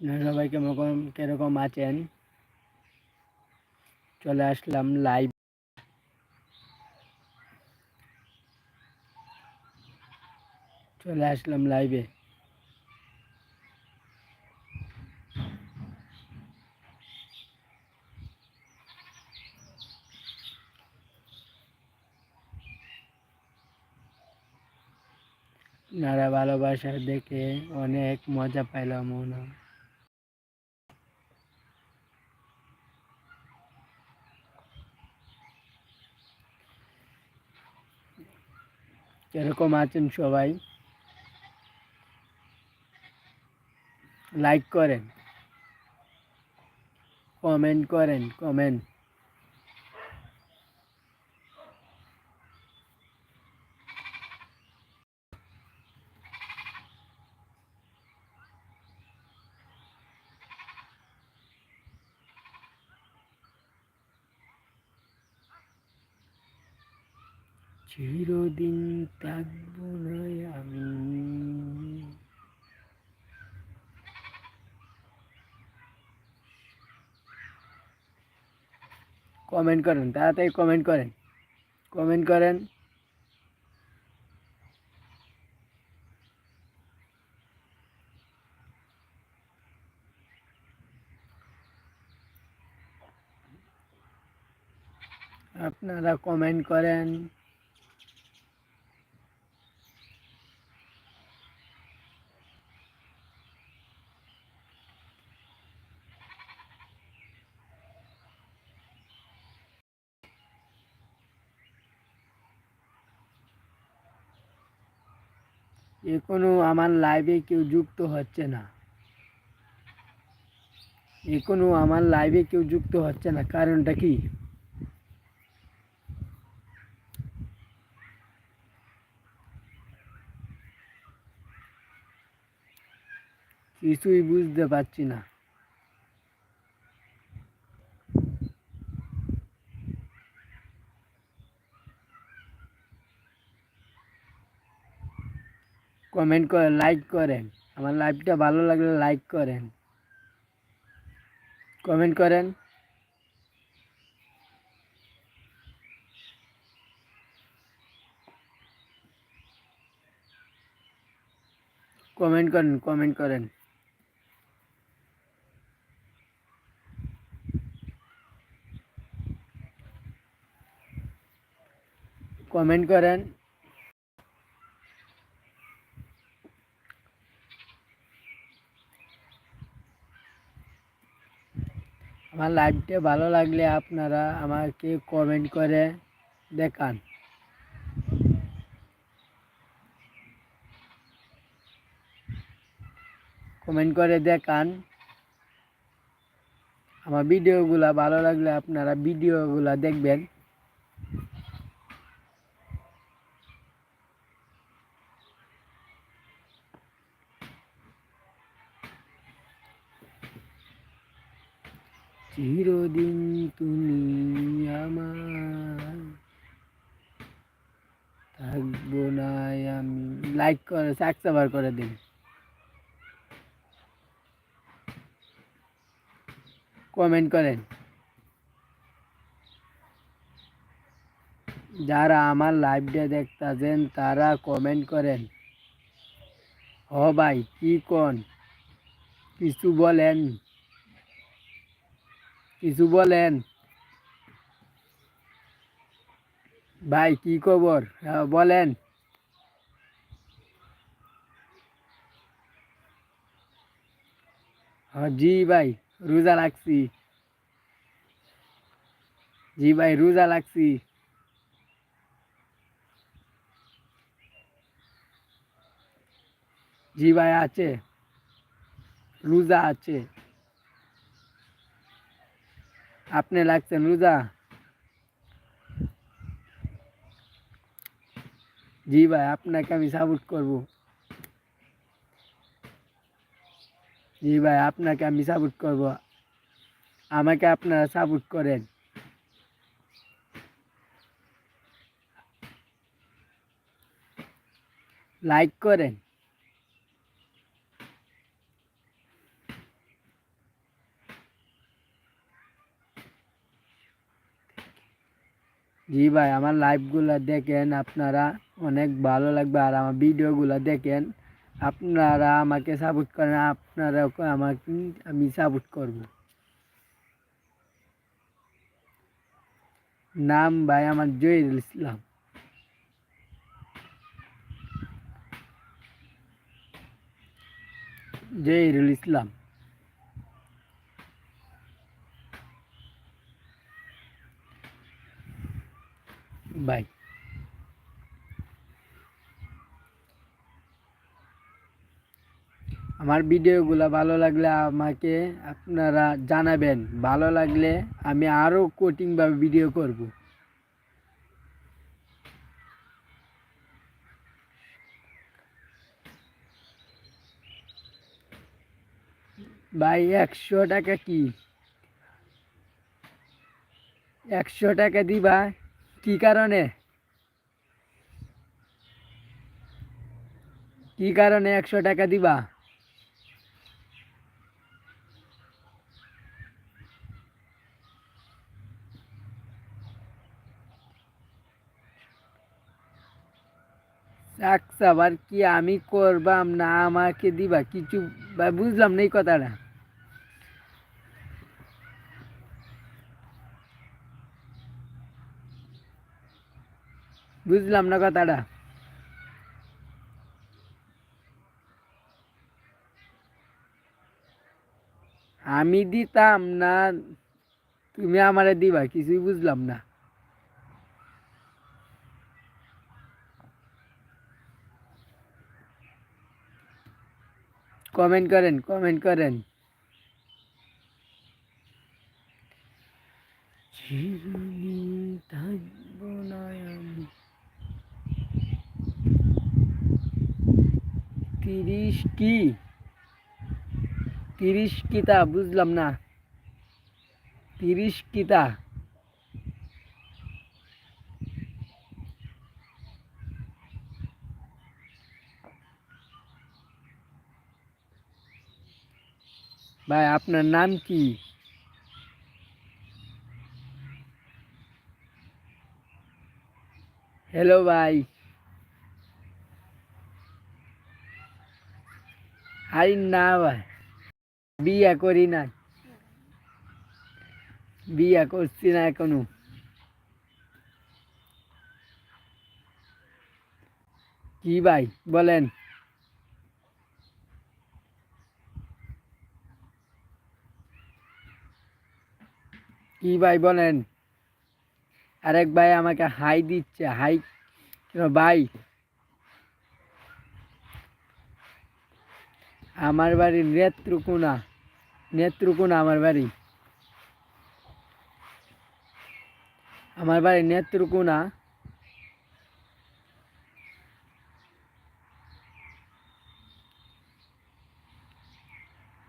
আপনারা সবাই কেমন কীরকম আছেন? চলে আসলাম লাইভ চলে আসলাম লাইভে আপনারা ভালোবাসা দেখে অনেক মজা পাইলাম মনে। কীরকম আছেন সবাই। লাইক করেন। কমেন্ট করেন কমেন্ট চিরদিন থাকব আমি। কমেন্ট করেন তাড়াতাড়ি কমেন্ট করেন। কমেন্ট করেন। আপনারা কমেন্ট করেন। এখনও আমার লাইভে কেউ যুক্ত হচ্ছে না। এখনও আমার লাইভে কেউ যুক্ত হচ্ছে না, কারণটা কি? কিছুই বুঝতে পারছি না। কমেন্ট করেন লাইক করেন। আমার লাইভটা ভালো লাগলে লাইক করেন। কমেন্ট করেন। কমেন্ট করেন কমেন্ট করেন। কমেন্ট করেন। আমার লাইভটা ভালো লাগলে আপনারা আমাকে কমেন্ট করে দেখান। কমেন্ট করে দেখান। আমার ভিডিওগুলা ভালো লাগলে আপনারা ভিডিওগুলো দেখবেন। চিরদিন তুমি আমার। থাকব না আমি। লাইক করে সাবস্ক্রাইবার করে দিন। কমেন্ট করেন। যারা আমার লাইভটা দেখতেছেন, তারা কমেন্ট করেন। হ ভাই, কি কোন? কিছু বলেন। কিছু বলেন। ভাই কি খবর? হ্যাঁ, বলেন। হ্যাঁ জি ভাই রোজা লাগছি জি ভাই রোজা লাগছি জি ভাই আছে। রোজা আছে। আপনি লাগছেন, রোজা? জি ভাই, আপনাকে আমি সাপোর্ট করব। জি ভাই, আপনাকে আমি সাপোর্ট করব। আমাকে আপনারা সাপোর্ট করেন। লাইক করেন। জি ভাই, আমার লাইভগুলো দেখেন, আপনারা অনেক ভালো লাগবে। আর আমার ভিডিওগুলো দেখেন, আপনারা আমাকে সাপোর্ট করেন আপনারা আমাকে, আমি সাপোর্ট করব। নাম ভাই আমার জহিরুল ইসলাম। জহিরুল ইসলাম। বাই। আমার ভিডিওগুলো ভালো লাগলে আমাকে আপনারা জানাবেন। ভালো লাগলে আমি আরও কঠিনভাবে ভিডিও করব। ভাই, একশো টাকা কি? একশো টাকা দিবা? কি কারণে কি কারণে একশো টাকা দিবা আচ্ছা আবার কি আমি করবাম না আমাকে দিবা কিছু বা বুঝলাম না এই কথাটা বুঝলাম না কথাটা। আমি দিতাম না, তুমি আমারে দিবা, কিছুই বুঝলাম না। কমেন্ট করেন কমেন্ট করেন থাকব না আমি তিরিশ কি তিরিশ কিতা বুঝলাম না তিরিশ কিতা ভাই আপনার নাম কি হ্যালো ভাই আরে না ভাই। বিয়া করি না বিয়া করছি না এখনও। কি ভাই, বলেন। কি ভাই, বলেন। আরেক ভাই আমাকে হাই দিচ্ছে, হাই। ভাই আমার বাড়ি নেত্রকোনা নেত্রকোনা আমার বাড়ি। আমার বাড়ি নেত্রকোনা।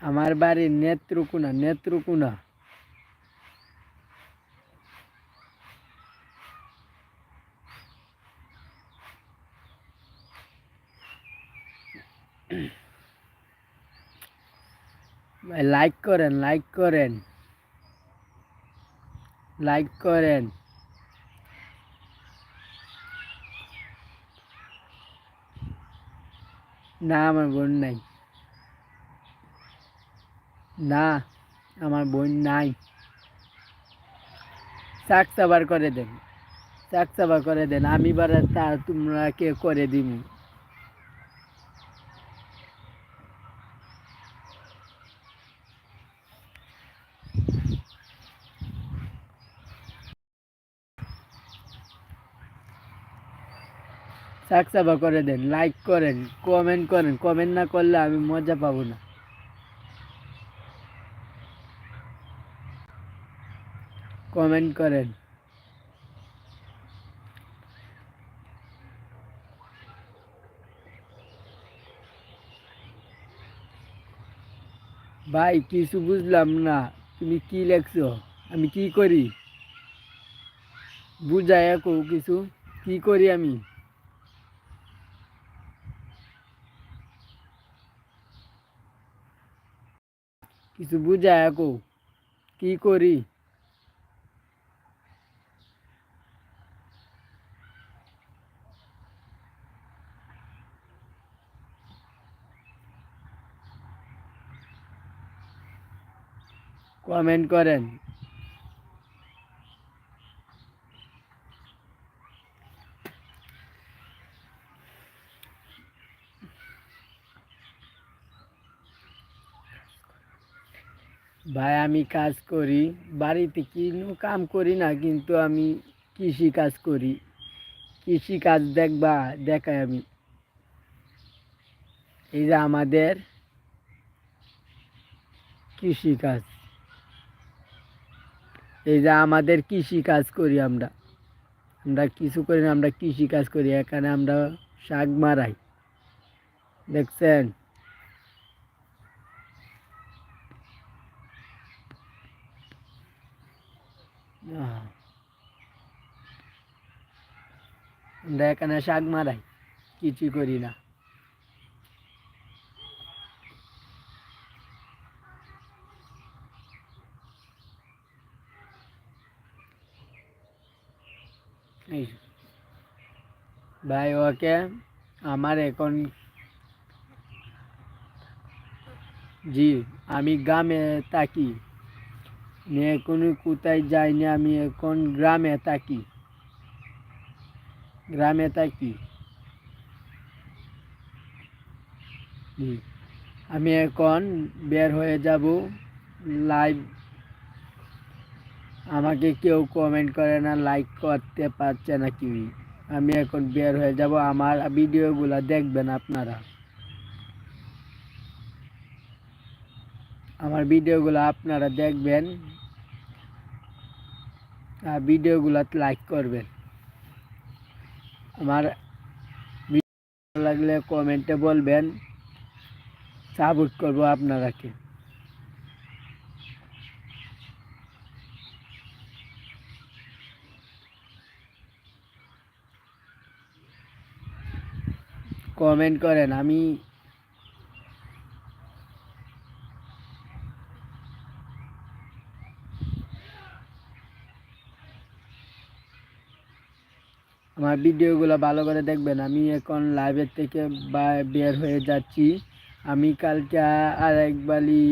আমার বাড়ি নেত্রকোনা নেত্রকোনা। লাইক করেন লাইক করেন। লাইক করেন। না, আমার বোন নাই। না, আমার বোন নাই। চাক চাবার করে দেন। চাক চাবার করে দেন। আমি বারে তা তোমরা কে করে দিব সাবস্ক্রাইব করে দেন লাইক করেন কমেন্ট করেন। কমেন্ট না করলে আমি মজা পাবো না। কমেন্ট করেন। ভাই, কিছু বুঝলাম না। তুমি কি লেখছো? আমি কি করি? বুঝাই কিছু। কি করি আমি? কিছু বুঝায় কো কি করি? কমেন্ট করেন ভাই আমি কাজ করি, বাড়িতে কোনো কাম করি না, কিন্তু আমি কৃষি কাজ করি। কৃষি কাজ দেখবা, দেখাই আমি। এই যে আমাদের কৃষি কাজ। এই যে আমাদের কৃষি কাজ করি আমরা। আমরা কিছু করি না, আমরা কৃষি কাজ করি। এখানে আমরা শাক মারাই। দেখছেন? এখানে শাক মারাই। কিছু করি না। ভাই ওকে আমার এখন জি আমি গ্রামে থাকি। আমি এখন কোথায় যাইনি আমি এখন গ্রামে থাকি। গ্রামে থাকি। আমি এখন বের হয়ে যাব লাইভ আমাকে কেউ কমেন্ট করে না লাইক করতে পারছে না কেউই। আমি এখন বের হয়ে যাব, আমার ভিডিওগুলো দেখবেন আপনারা। আমার ভিডিওগুলো আপনারা দেখবেন। আর ভিডিওগুলো লাইক করবেন। আমার ভিডিও লাগলে কমেন্টে বলবেন। সাপোর্ট করব আপনারাকে। কমেন্ট করেন, আমি আমার ভিডিওগুলো ভালো করে দেখবেন। আমি এখন লাইভের থেকে বের হয়ে যাচ্ছি। আমি কালকে আর একবারই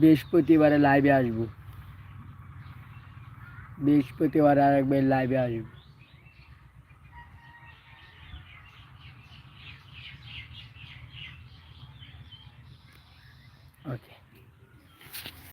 বৃহস্পতিবারে লাইভে আসব। বৃহস্পতিবার আর একবার লাইভে আসব।